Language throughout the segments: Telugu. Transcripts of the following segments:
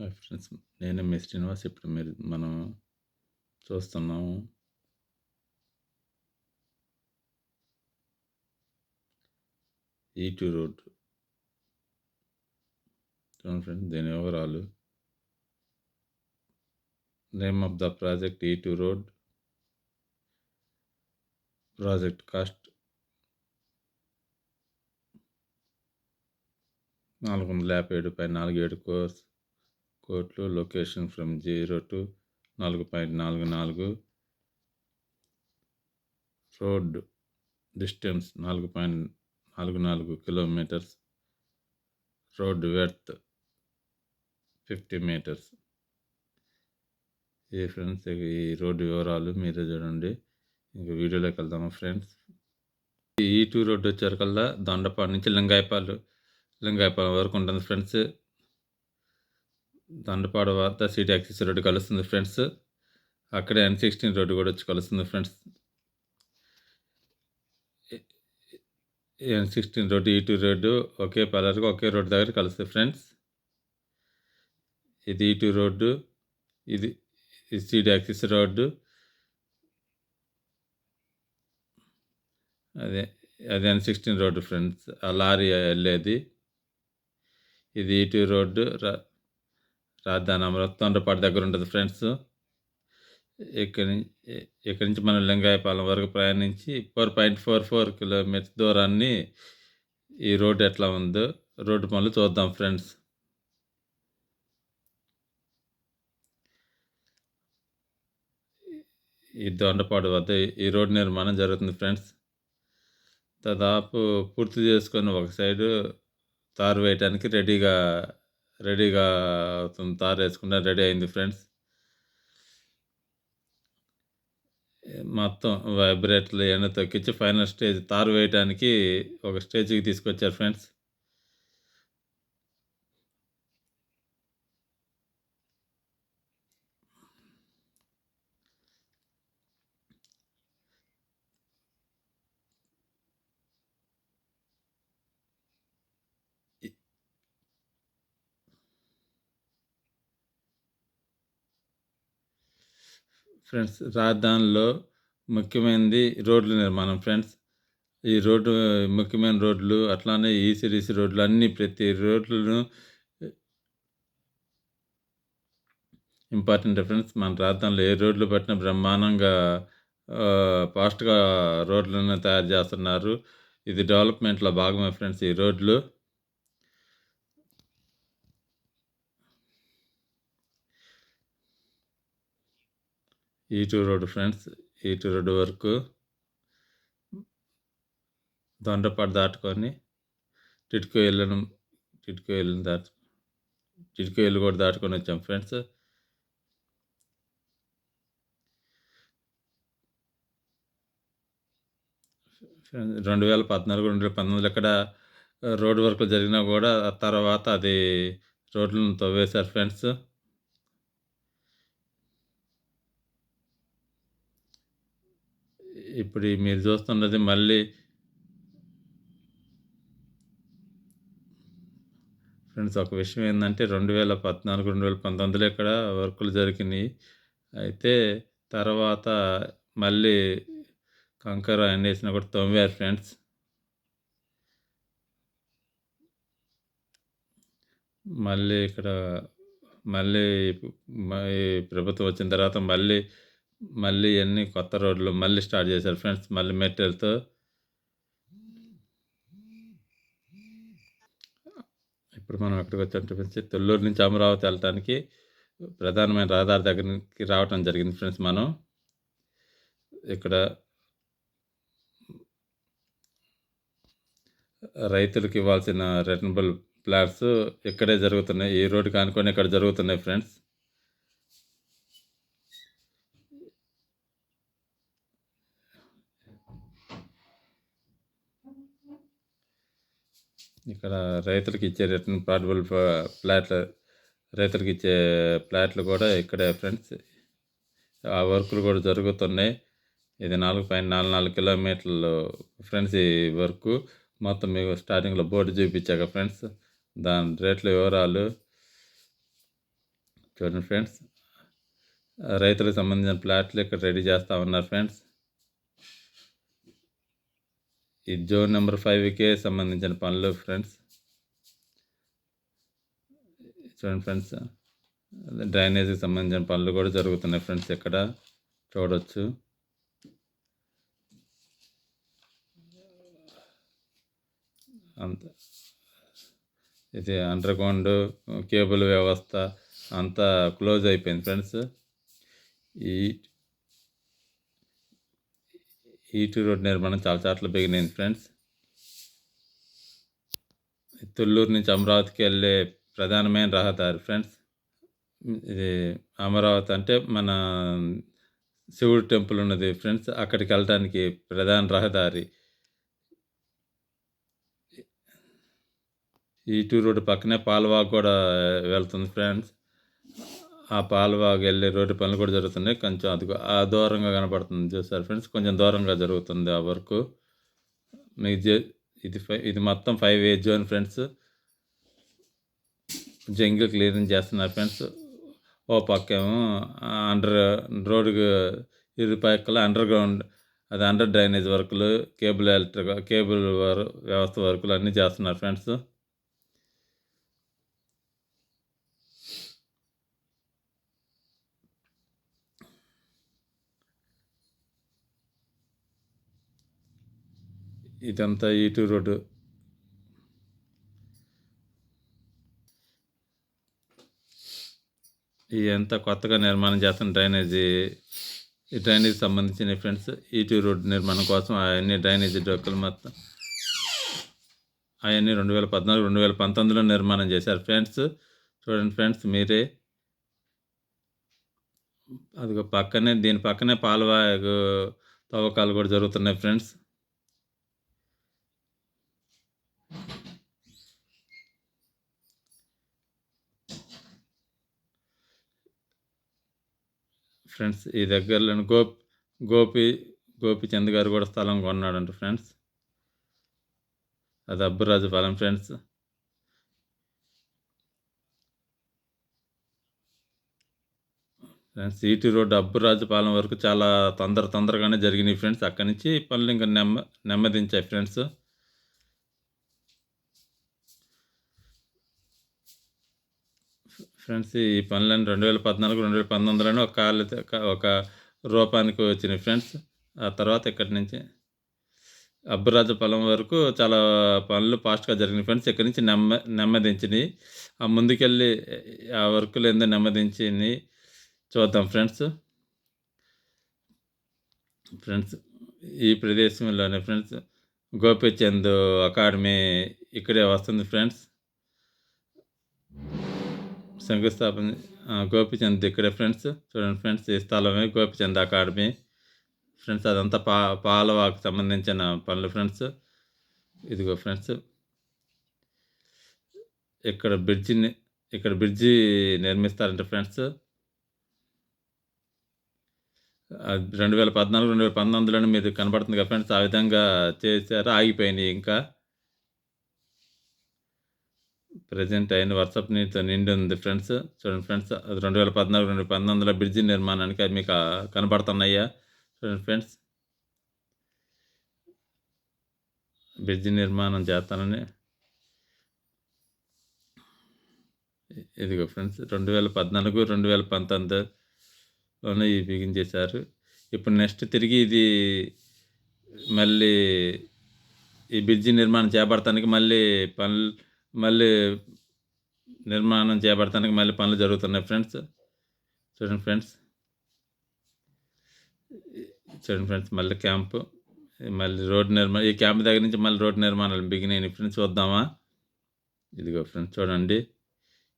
హాయ్ ఫ్రెండ్స్ నేను మీ శ్రీనివాస్ ఇప్పుడు మీరు మనం చూస్తున్నాము. ఈ టూ రోడ్ చూడండి ఫ్రెండ్స్ దీని వివరాలు. Name of the project E two road project cost నాలుగు వందల యాభై ఏడు పై నాలుగు ఏడు కోర్స్ కోట్లు లొకేషన్ ఫ్రమ్ జీరో టు నాలుగు పాయింట్ నాలుగు నాలుగు. రోడ్ డిస్టెన్స్ నాలుగు పాయింట్ నాలుగు నాలుగు kilometres. Road width fifty metres. ఈ ఫ్రెండ్స్ ఈ రోడ్డు వివరాలు మీరే చూడండి. ఇంకా వీడియోలోకి వెళ్దాము ఫ్రెండ్స్? ఈ టూ రోడ్డు వచ్చేసరికల్లా దొండపాడు నుంచి లింగాయపాలు లింగాయపాలెం వరకు ఉంటుంది ఫ్రెండ్స్. దండపాడు వద్ద సిటీ యాక్సిస్ రోడ్డు కలుస్తుంది ఫ్రెండ్స్. అక్కడే ఎన్ సిక్స్టీన్ రోడ్డు కూడా వచ్చి కలుస్తుంది friends. N sixteen road E two road ఒకే పలర్గా ఒకే రోడ్డు దగ్గర కలుస్తుంది ఫ్రెండ్స్. ఇది ఈ టూ రోడ్డు ఇది ఇది సిటీ యాక్సిస్ రోడ్డు. అదే అది ఎన్ సిక్స్టీన్ రోడ్డు ఫ్రెండ్స్. ఆ లారీ వెళ్ళేది. ఇది ఈటీ రోడ్డు రాజధాని అమరావతి దగ్గర ఉంటుంది ఫ్రెండ్స్. ఇక్కడి ఇక్కడి నుంచి మనం లింగాయపాలెం వరకు ప్రయాణించి four point four four kilometres దూరాన్ని ఈ రోడ్డు ఎట్లా ఉందో రోడ్డు పనులు చూద్దాం ఫ్రెండ్స్. ఈ దొండపాడు వద్ద ఈ రోడ్డు నిర్మాణం జరుగుతుంది ఫ్రెండ్స్. దాదాపు పూర్తి చేసుకొని ఒక సైడు తారు వేయటానికి రెడీగా రెడీగా అవుతుంది తారు వేసుకుంటే రెడీ అయింది ఫ్రెండ్స్. మొత్తం వైబ్రేటర్లు ఎన్న తొక్కించి ఫైనల్ స్టేజ్ తారు వేయడానికి ఒక స్టేజ్కి తీసుకొచ్చారు ఫ్రెండ్స్. ఫ్రెండ్స్ రాజధానిలో ముఖ్యమైనది రోడ్ల నిర్మాణం ఫ్రెండ్స్. ఈ రోడ్డు ముఖ్యమైన రోడ్లు అట్లానే ఈ రోడ్లు అన్ని ప్రతి రోడ్లను ఇంపార్టెంట్ ఫ్రెండ్స్. మన రాజధానిలో ఏ రోడ్లు పట్టిన బ్రహ్మాండంగా ఫాస్ట్గా రోడ్లను తయారు చేస్తున్నారు. ఇది డెవలప్మెంట్లో భాగమే ఫ్రెండ్స్ ఈ రోడ్లు. E two road friends E two road వరకు దొండపాటు దాటుకొని టిట్కో ఇళ్ళను టిట్కో ఇళ్ళని దాటు టిట్కో ఇల్లు కూడా దాటుకొని వచ్చాం ఫ్రెండ్స్ రెండు వేల పద్నాలుగు రెండు వేల పంతొమ్మిది ఎక్కడ రోడ్డు వర్క్ జరిగినా కూడా తర్వాత అది రోడ్లను తవ్వేశారు ఫ్రెండ్స్ ఇప్పుడు మీరు చూస్తున్నది మళ్ళీ ఫ్రెండ్స్ ఒక విషయం ఏంటంటే రెండు వేల పద్నాలుగు రెండు వేల పంతొమ్మిదిలో ఇక్కడ వర్కులు జరిగినాయి. అయితే తర్వాత మళ్ళీ కంకర అనేసిన కూడా తొమ్మిది ఫ్రెండ్స్. మళ్ళీ ఇక్కడ మళ్ళీ ప్రభుత్వం వచ్చిన తర్వాత మళ్ళీ మళ్ళీ అన్ని కొత్త రోడ్లు మళ్ళీ స్టార్ట్ చేశారు ఫ్రెండ్స్ మళ్ళీ మెటీరియల్తో. ఇప్పుడు మనం ఎక్కడికి వచ్చాం ఫ్రెండ్స్ తొల్లూరు నుంచి అమరావతి వెళ్ళటానికి ప్రధానమైన రహదారి దగ్గరికి రావటం జరిగింది ఫ్రెండ్స్ మనం. ఇక్కడ రైతులకు ఇవ్వాల్సిన రిటర్నబుల్ ప్లాట్స్ ఇక్కడే జరుగుతున్నాయి ఈ రోడ్డు కానుకొని ఇక్కడ జరుగుతున్నాయి ఫ్రెండ్స్. ఇక్కడ రైతులకు ఇచ్చే రిటర్న్ పార్టబుల్ ప్లాట్లు రైతులకు ఇచ్చే ఫ్లాట్లు కూడా ఇక్కడే ఫ్రెండ్స్. ఆ వర్కులు కూడా జరుగుతున్నాయి. ఇది నాలుగు పాయింట్ నాలుగు నాలుగు కిలోమీటర్లు ఫ్రెండ్స్ ఈ వర్క్. మొత్తం మీకు స్టార్టింగ్లో బోర్డు చూపించాక ఫ్రెండ్స్. దాని రేట్ల వివరాలు చూడండి ఫ్రెండ్స్. రైతులకు సంబంధించిన ప్లాట్లు ఇక్కడ రెడీ చేస్తూ ఉన్నారు ఫ్రెండ్స్. ఈ జోన్ నెంబర్ ఫైవ్కే సంబంధించిన పనులు ఫ్రెండ్స్. చూడండి ఫ్రెండ్స్ డ్రైనేజీకి సంబంధించిన పనులు కూడా జరుగుతున్నాయి ఫ్రెండ్స్ ఇక్కడ. చూడవచ్చు అంత ఇది అండర్ గ్రౌండ్ కేబుల్ వ్యవస్థ అంతా క్లోజ్ అయిపోయింది ఫ్రెండ్స్. ఈ E ఈటీ రోడ్ నిర్మాణం చాలా చాట్ల బిగినైంది ఫ్రెండ్స్. తుళ్ళూరు నుంచి అమరావతికి వెళ్ళే ప్రధానమైన రహదారి ఫ్రెండ్స్. ఇది అమరావతి అంటే మన శివుడు టెంపుల్ ఉన్నది ఫ్రెండ్స్. అక్కడికి వెళ్ళడానికి ప్రధాన రహదారి. ఈటూ e రోడ్డు పక్కనే పాలవాగ్ కూడా వెళ్తుంది ఫ్రెండ్స్. ఆ పాలవాగ్ వెళ్ళే రోడ్డు పనులు కూడా జరుగుతున్నాయి. కొంచెం అది ఆ దూరంగా కనపడుతుంది చూసారు ఫ్రెండ్స్. కొంచెం దూరంగా జరుగుతుంది ఆ వర్క్. మీకు ఇది ఫైవ్ ఇది మొత్తం five A zone friends. Jungle clearing చేస్తున్నారు ఫ్రెండ్స్. ఓ పక్కేమో అండర్ రోడ్డుకు ఇరు పక్కల అండర్ గ్రౌండ్ అది అండర్ డ్రైనేజ్ వర్కులు కేబుల్ ఎలక్ట్రిక్ కేబుల్ వ్యవస్థ వర్కులు అన్నీ చేస్తున్నారు ఫ్రెండ్స్. ఇదంతా ఈటూ రోడ్డు. ఇదంతా కొత్తగా నిర్మాణం చేస్తున్న డ్రైనేజీ ఈ డ్రైనేజ్ సంబంధించిన ఫ్రెండ్స్ ఈటీ రోడ్ నిర్మాణం కోసం అవన్నీ డ్రైనేజీ డొక్కలు మొత్తం అవన్నీ రెండు వేల పద్నాలుగు రెండు వేల పంతొమ్మిదిలో నిర్మాణం చేశారు. ఫ్రెండ్స్ చూడండి ఫ్రెండ్స్ మీరే అది పక్కనే దీని పక్కనే పాలవాగు తవ్వకాలు కూడా జరుగుతున్నాయి ఫ్రెండ్స్. ఫ్రెండ్స్ ఈ దగ్గరలోని గోప్ గోపి గోపిచంద్ గారు కూడా స్థలం కొన్నాడంట ఫ్రెండ్స్. అది Abburajupalem friends. Friends E T road Abburajupalem వరకు చాలా తొందర తొందరగానే జరిగినాయి ఫ్రెండ్స్. అక్కడి నుంచి పనులు ఇంకా నెమ్మ నెమ్మదించాయి ఫ్రెండ్స్. ఫ్రెండ్స్ ఈ పనులన్నీ రెండు వేల పద్నాలుగు రెండు వేల పంతొమ్మిదిలోనే ఒక కాలు ఒక రూపానికి వచ్చినాయి ఫ్రెండ్స్. ఆ తర్వాత ఇక్కడి నుంచి అబ్బురాజపాలెం వరకు చాలా పనులు ఫాస్ట్గా జరిగినాయి ఫ్రెండ్స్. ఇక్కడి నుంచి నెమ్మ నెమ్మదించినాయి ఆ ముందుకెళ్ళి ఆ వర్కులు ఏందో నెమ్మదించినాయి చూద్దాం ఫ్రెండ్స్. ఫ్రెండ్స్ ఈ ప్రదేశంలోనే ఫ్రెండ్స్ గోపిచంద్ అకాడమీ ఇక్కడే వస్తుంది ఫ్రెండ్స్. శంకుస్థాపన గోపిచంద్ ఇక్కడే ఫ్రెండ్స్ చూడండి ఫ్రెండ్స్ ఈ స్థలమే గోపిచంద్ అకాడమీ. ఫ్రెండ్స్ అదంతా పా పాలవాకు సంబంధించిన పనులు ఫ్రెండ్స్ ఇదిగో ఫ్రెండ్స్ ఇక్కడ బ్రిడ్జిని ఇక్కడ బ్రిడ్జి నిర్మిస్తారంట ఫ్రెండ్స్ రెండు వేల పద్నాలుగు రెండు వేల పంతొమ్మిదిలోనే మీరు కనబడుతుంది కదా ఫ్రెండ్స్ ఆ విధంగా చేశారు? ఆగిపోయినాయి ఇంకా. ప్రజెంట్ అయిన వర్షపు నీటితో నిండి ఉంది ఫ్రెండ్స్ చూడండి ఫ్రెండ్స్ అది రెండు వేల పద్నాలుగు రెండు పంతొమ్మిదిలో బ్రిడ్జి నిర్మాణానికి అది మీకు కనబడుతున్నాయా చూడండి ఫ్రెండ్స్ బ్రిడ్జి నిర్మాణం చేస్తానని. ఇదిగో ఫ్రెండ్స్ రెండు వేల పద్నాలుగు రెండు వేల పంతొమ్మిదిలోనే ఇది బిగించేశారు ఇప్పుడు నెక్స్ట్ తిరిగి ఇది మళ్ళీ ఈ బ్రిడ్జి నిర్మాణం చేపడటానికి మళ్ళీ పనులు మళ్ళీ నిర్మాణం చేపడటానికి మళ్ళీ పనులు జరుగుతున్నాయి ఫ్రెండ్స్. చూడండి ఫ్రెండ్స్. చూడండి ఫ్రెండ్స్ మళ్ళీ క్యాంపు మళ్ళీ రోడ్ నిర్మాణం ఈ క్యాంప్ దగ్గర నుంచి మళ్ళీ రోడ్ నిర్మాణాలు బిగినాయి ఫ్రెండ్స్. చూద్దామా? ఇదిగో ఫ్రెండ్స్ చూడండి.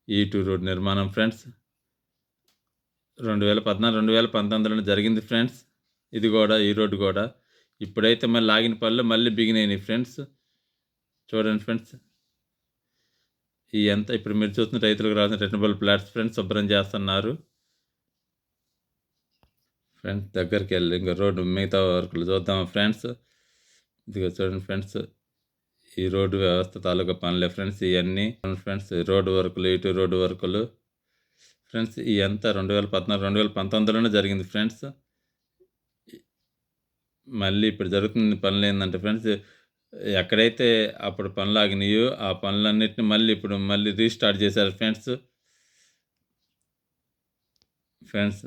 ఈ టూ రోడ్ నిర్మాణం ఫ్రెండ్స్. రెండు వేల పద్నాలుగు రెండు వేల పంతొమ్మిదిలో జరిగింది ఫ్రెండ్స్. ఇది కూడా ఈ రోడ్డు కూడా. ఇప్పుడైతే మళ్ళీ లాగిన పనులు మళ్ళీ బిగినాయి ఫ్రెండ్స్. చూడండి ఫ్రెండ్స్. ఈ ఎంత ఇప్పుడు మీరు చూస్తున్న రైతులకు రాసిన రెటనబుల్ ప్లాట్స్ ఫ్రెండ్స్ శుభ్రం చేస్తున్నారు. ఫ్రెండ్స్ దగ్గరికి వెళ్ళి ఇంకా రోడ్డు మిగతా వర్కులు చూద్దాం ఫ్రెండ్స్. ఇదిగో చూడండి ఫ్రెండ్స్ ఈ రోడ్డు వ్యవస్థ తాలూకా పనులే ఫ్రెండ్స్ ఇవన్నీ ఫ్రెండ్స్ రోడ్డు వర్కులు ఇటు రోడ్డు వర్కులు. ఫ్రెండ్స్ ఈ అంతా రెండు వేల పద్నాలుగు రెండు వేల పంతొమ్మిదిలోనే జరిగింది ఫ్రెండ్స్. మళ్ళీ ఇప్పుడు జరుగుతున్న పనులు ఏంటంటే ఫ్రెండ్స్ ఎక్కడైతే అప్పుడు పనులు ఆగినాయో ఆ పనులన్నిటిని మళ్ళీ ఇప్పుడు మళ్ళీ రీస్టార్ట్ చేశారు ఫ్రెండ్స్ ఫ్రెండ్స్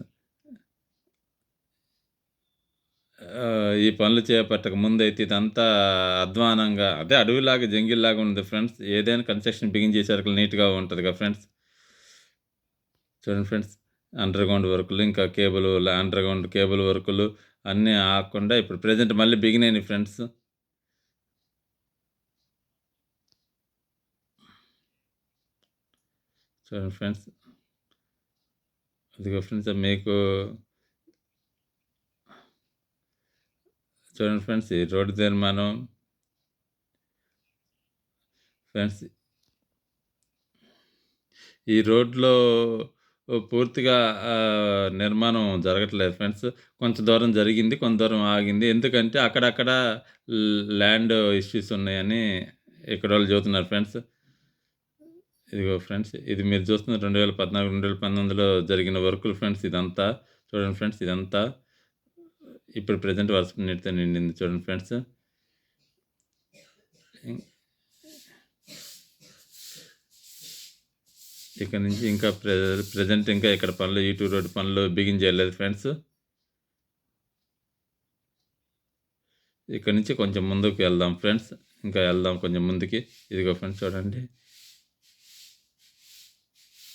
ఈ పనులు చేపట్టక ముందైతే ఇదంతా అధ్వానంగా అదే అడవిలాగా జంగిల్లాగా ఉంది ఫ్రెండ్స్ ఏదైనా కన్స్ట్రక్షన్ బిగిన్ చేసేసరికి నీట్గా ఉంటుంది కదా ఫ్రెండ్స్ చూడండి ఫ్రెండ్స్ అండర్గ్రౌండ్ వర్కులు ఇంకా కేబుల్ అండర్గ్రౌండ్ కేబుల్ వర్కులు అన్నీ ఆకుండా ఇప్పుడు ప్రజెంట్ మళ్ళీ బిగిన్ అయినాయి ఫ్రెండ్స్ సో ఫ్రెండ్స్ అదిగో ఫ్రెండ్స్ మీకు చూడండి ఫ్రెండ్స్ ఈ రోడ్డు నిర్మాణం ఫ్రెండ్స్ ఈ రోడ్లో పూర్తిగా నిర్మాణం జరగట్లేదు ఫ్రెండ్స్. కొంచెం దూరం జరిగింది కొంత దూరం ఆగింది. ఎందుకంటే అక్కడక్కడ ల్యాండ్ ఇష్యూస్ ఉన్నాయని ఇక్కడ వాళ్ళు చెబుతున్నారు ఫ్రెండ్స్. ఇదిగో ఫ్రెండ్స్ ఇది మీరు చూస్తున్న రెండు వేల పద్నాలుగు రెండు వేల పంతొమ్మిదిలో జరిగిన వర్కులు ఫ్రెండ్స్ ఇదంతా. చూడండి ఫ్రెండ్స్ ఇదంతా. ఇప్పుడు ప్రజెంట్ వర్ష నీటితో నిండింది. చూడండి ఫ్రెండ్స్. ఇక్కడ నుంచి ఇంకా ప్రజెంట్ ఇంకా ఇక్కడ పనులు యూట్యూబ్ రోడ్ పనులు బిగిన్ చేయలేదు ఫ్రెండ్స్. ఇక్కడ నుంచి కొంచెం ముందుకు వెళ్దాం ఫ్రెండ్స్. ఇంకా వెళ్దాం కొంచెం ముందుకి. ఇదిగో ఫ్రెండ్స్ చూడండి.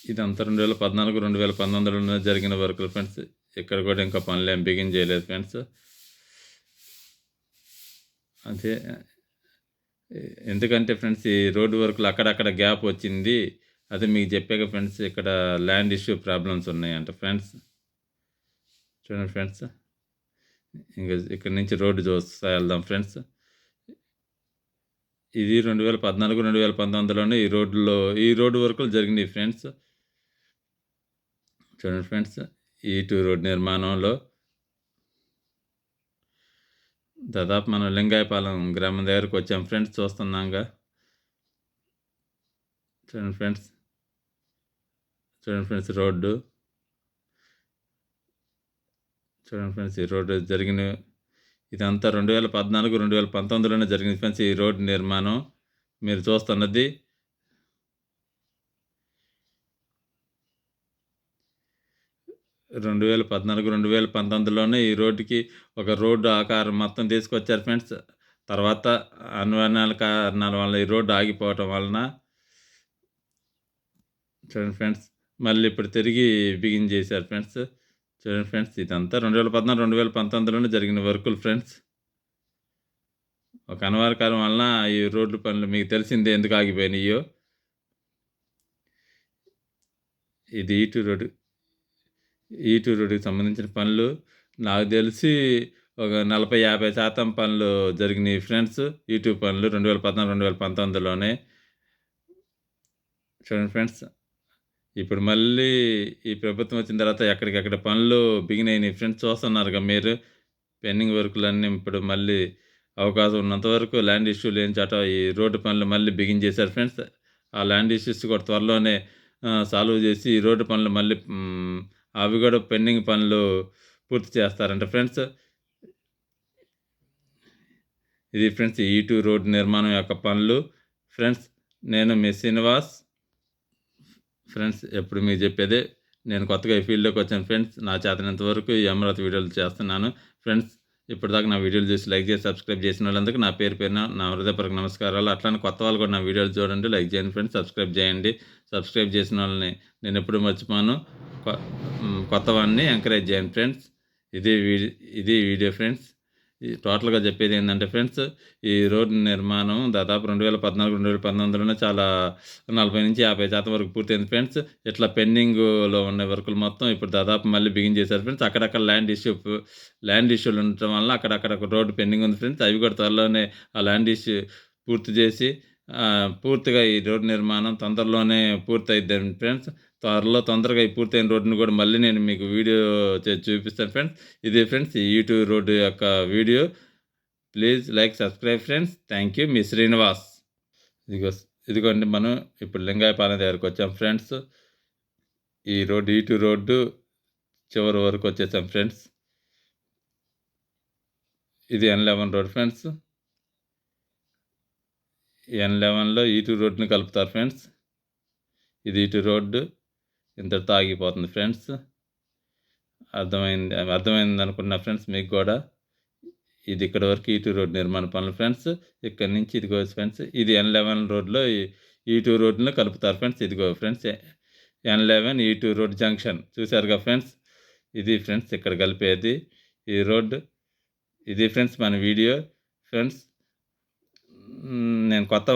ఇదంతా రెండు వేల పద్నాలుగు రెండు వేల పంతొమ్మిదిలో జరిగిన వర్కులు ఫ్రెండ్స్. ఇక్కడ కూడా ఇంకా పనులు ఏం బిగిన్ చేయలేదు ఫ్రెండ్స్. అదే ఎందుకంటే ఫ్రెండ్స్ ఈ రోడ్డు వర్కులు అక్కడక్కడ గ్యాప్ వచ్చింది. అదే మీకు చెప్పాక ఫ్రెండ్స్ ఇక్కడ ల్యాండ్ ఇష్యూ ప్రాబ్లమ్స్ ఉన్నాయంట ఫ్రెండ్స్. చూడండి ఫ్రెండ్స్. ఇంకా ఇక్కడ నుంచి రోడ్డు చూస్తా వెళ్దాం ఫ్రెండ్స్. ఇది రెండు వేల పద్నాలుగు రెండు వేల పంతొమ్మిదిలోనే ఈ రోడ్లో ఈ రోడ్డు వర్కులు జరిగినాయి ఫ్రెండ్స్. చూడండి ఫ్రెండ్స్ ఈ టూ రోడ్ నిర్మాణంలో దాదాపు మనం లింగాయపాలెం గ్రామం దగ్గరకు వచ్చాం ఫ్రెండ్స్ చూస్తున్నాంగా. చూడండి ఫ్రెండ్స్ చూడండి ఫ్రెండ్స్ రోడ్డు. చూడండి ఫ్రెండ్స్ ఈ రోడ్డు జరిగిన ఇదంతా రెండు వేల పద్నాలుగు రెండు వేల పంతొమ్మిదిలోనే జరిగింది ఫ్రెండ్స్ ఈ రోడ్డు నిర్మాణం. మీరు చూస్తున్నది రెండు వేల పద్నాలుగు రెండు వేల పంతొమ్మిదిలోనే ఈ రోడ్డుకి ఒక రోడ్డు ఆకారం మొత్తం తీసుకొచ్చారు ఫ్రెండ్స్. తర్వాత అన్వరణాల కారణాల వల్ల ఈ రోడ్డు ఆగిపోవటం వలన చూడండి ఫ్రెండ్స్ మళ్ళీ ఇప్పుడు తిరిగి బిగిన్ చేశారు ఫ్రెండ్స్. చూడండి ఫ్రెండ్స్ ఇదంతా రెండు వేల పద్నాలుగు రెండు వేల పంతొమ్మిదిలోనే జరిగిన వర్కులు ఫ్రెండ్స్. ఒక అనివార్యకాలం వలన ఈ రోడ్లు పనులు మీకు తెలిసిందే ఎందుకు ఆగిపోయినాయో. ఇది ఈటు రోడ్డు. ఈటూరుడికి రోడ్డుకి సంబంధించిన పనులు. నాకు తెలిసి ఒక నలభై యాభై శాతం పనులు జరిగినాయి ఫ్రెండ్స్. యూట్యూబ్ పనులు రెండు వేల పద్నాలుగు రెండు వేల పంతొమ్మిదిలోనే. చూడండి ఫ్రెండ్స్ ఇప్పుడు మళ్ళీ ఈ ప్రభుత్వం వచ్చిన తర్వాత ఎక్కడికక్కడ పనులు బిగిన్ అయినాయి ఫ్రెండ్స్ చూస్తున్నారుగా మీరు. పెండింగ్ వర్కులన్నీ ఇప్పుడు మళ్ళీ అవకాశం ఉన్నంత వరకు ల్యాండ్ ఇష్యూ లేని చాట ఈ రోడ్డు పనులు మళ్ళీ బిగిన్ చేశారు ఫ్రెండ్స్. ఆ ల్యాండ్ ఇష్యూస్ కూడా త్వరలోనే సాల్వ్ చేసి ఈ రోడ్డు పనులు మళ్ళీ అవి కూడా పెండింగ్ పనులు పూర్తి చేస్తారంట ఫ్రెండ్స్. ఇది ఫ్రెండ్స్ ఈ టూ రోడ్ నిర్మాణం యొక్క పనులు. ఫ్రెండ్స్ నేను మీ శ్రీనివాస్. ఫ్రెండ్స్ ఎప్పుడు మీకు చెప్పేదే నేను కొత్తగా ఈ ఫీల్డ్లోకి వచ్చాను ఫ్రెండ్స్. నా చేతనంత వరకు ఈ అమరావతి వీడియోలు చేస్తున్నాను. ఫ్రెండ్స్ ఇప్పటిదాకా నా వీడియోలు చూసి లైక్ చేసి సబ్స్క్రైబ్ చేసిన వాళ్ళందుకు నా పేరు పేరున నా హృదయపూర్వక నమస్కారాలు. అట్లానే కొత్త వాళ్ళు కూడా నా వీడియోలు చూడండి లైక్ చేయండి ఫ్రెండ్స్ సబ్స్క్రైబ్ చేయండి. సబ్స్క్రైబ్ చేసిన వాళ్ళని నేను ఎప్పుడు మర్చిపోను. కొత్తవాడిని ఎంకరేజ్ చేయండి ఫ్రెండ్స్ ఇది ఇది వీడియో ఫ్రెండ్స్ టోటల్గా చెప్పేది ఏంటంటే ఫ్రెండ్స్ ఈ రోడ్డు నిర్మాణం దాదాపు రెండు వేల పద్నాలుగు రెండు వేల పంతొమ్మిదిలోనే చాలా నలభై నుంచి యాభై శాతం వరకు పూర్తయింది ఫ్రెండ్స్ ఇట్లా పెండింగ్లో ఉన్న వర్కులు మొత్తం ఇప్పుడు దాదాపు మళ్ళీ బిగిన్ చేశారు ఫ్రెండ్స్ అక్కడక్కడ ల్యాండ్ ఇష్యూ ల్యాండ్ ఇష్యూలు ఉండటం వల్ల అక్కడక్కడ రోడ్డు పెండింగ్ ఉంది ఫ్రెండ్స్ అవి కూడా త్వరలోనే ఆ ల్యాండ్ ఇష్యూ పూర్తి చేసి పూర్తిగా ఈ రోడ్డు నిర్మాణం తొందరలోనే పూర్తి ఫ్రెండ్స్. త్వరలో తొందరగా ఈ పూర్తయిన రోడ్డుని కూడా మళ్ళీ నేను మీకు వీడియో చూపిస్తాను ఫ్రెండ్స్. ఇది ఫ్రెండ్స్ ఈ యూట్యూబ్ రోడ్డు యొక్క video. Please like subscribe friends. Thank you మీ శ్రీనివాస్. ఇదిగో ఇదిగోండి మనం ఇప్పుడు లింగాయపాలెం దగ్గరకు వచ్చాం ఫ్రెండ్స్. ఈ రోడ్డు ఇటు రోడ్డు చివరి వరకు వచ్చేసాం ఫ్రెండ్స్. ఇది N eleven road friends. N లెవెన్లో ఈటు రోడ్ని కలుపుతారు ఫ్రెండ్స్. ఇది e ఇటు రోడ్డు. ఇంతటితో ఆగిపోతుంది ఫ్రెండ్స్. అర్థమైంది అర్థమైంది అనుకున్నా ఫ్రెండ్స్ మీకు కూడా. ఇది ఇక్కడ వరకు e ఇటు రోడ్ నిర్మాణ పనులు ఫ్రెండ్స్. ఇక్కడ నుంచి ఇదిగో ఫ్రెండ్స్ ఇది ఎన్ లెవెన్ రోడ్లో ఈ e రోడ్ను కలుపుతారు ఫ్రెండ్స్. ఇదిగో friends N eleven E two road junction. చూసారుగా ఫ్రెండ్స్? ఇది ఫ్రెండ్స్ ఇక్కడ కలిపేది ఈ రోడ్ ఇది ఫ్రెండ్స్ మన వీడియో. ఫ్రెండ్స్ నేను కొత్త